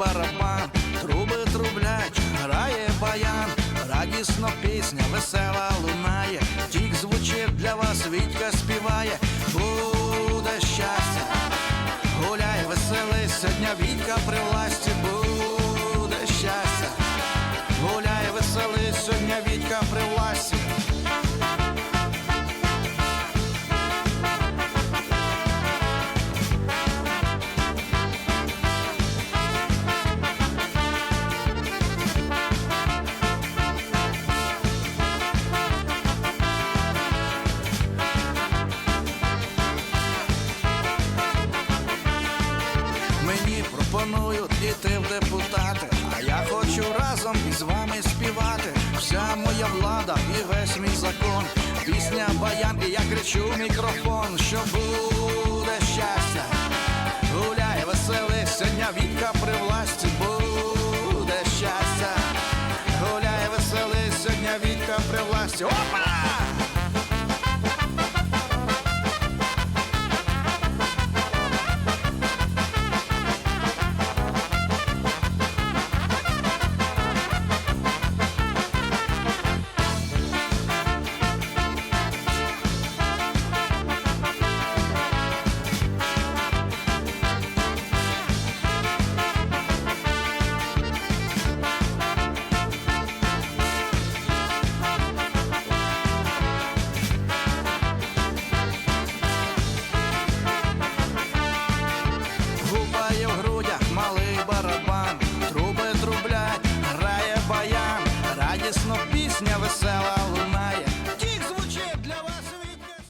барабан, труби трублять, грає баян, радісно пісня, весела лунає, тік звучить для вас, Вітька співає, буде щастя, гуляй, веселися, дня Вітька при власті, буде пропонують іти в депутати, а я хочу разом із вами співати. Вся моя влада і весь мій закон. Пісня баян, і я кричу в мікрофон, що буде щастя. Гуляй, веселися, дня Вітька при власті, буде щастя. Гуляй, веселися, дня Вітька при власті. Опа! пісня весела.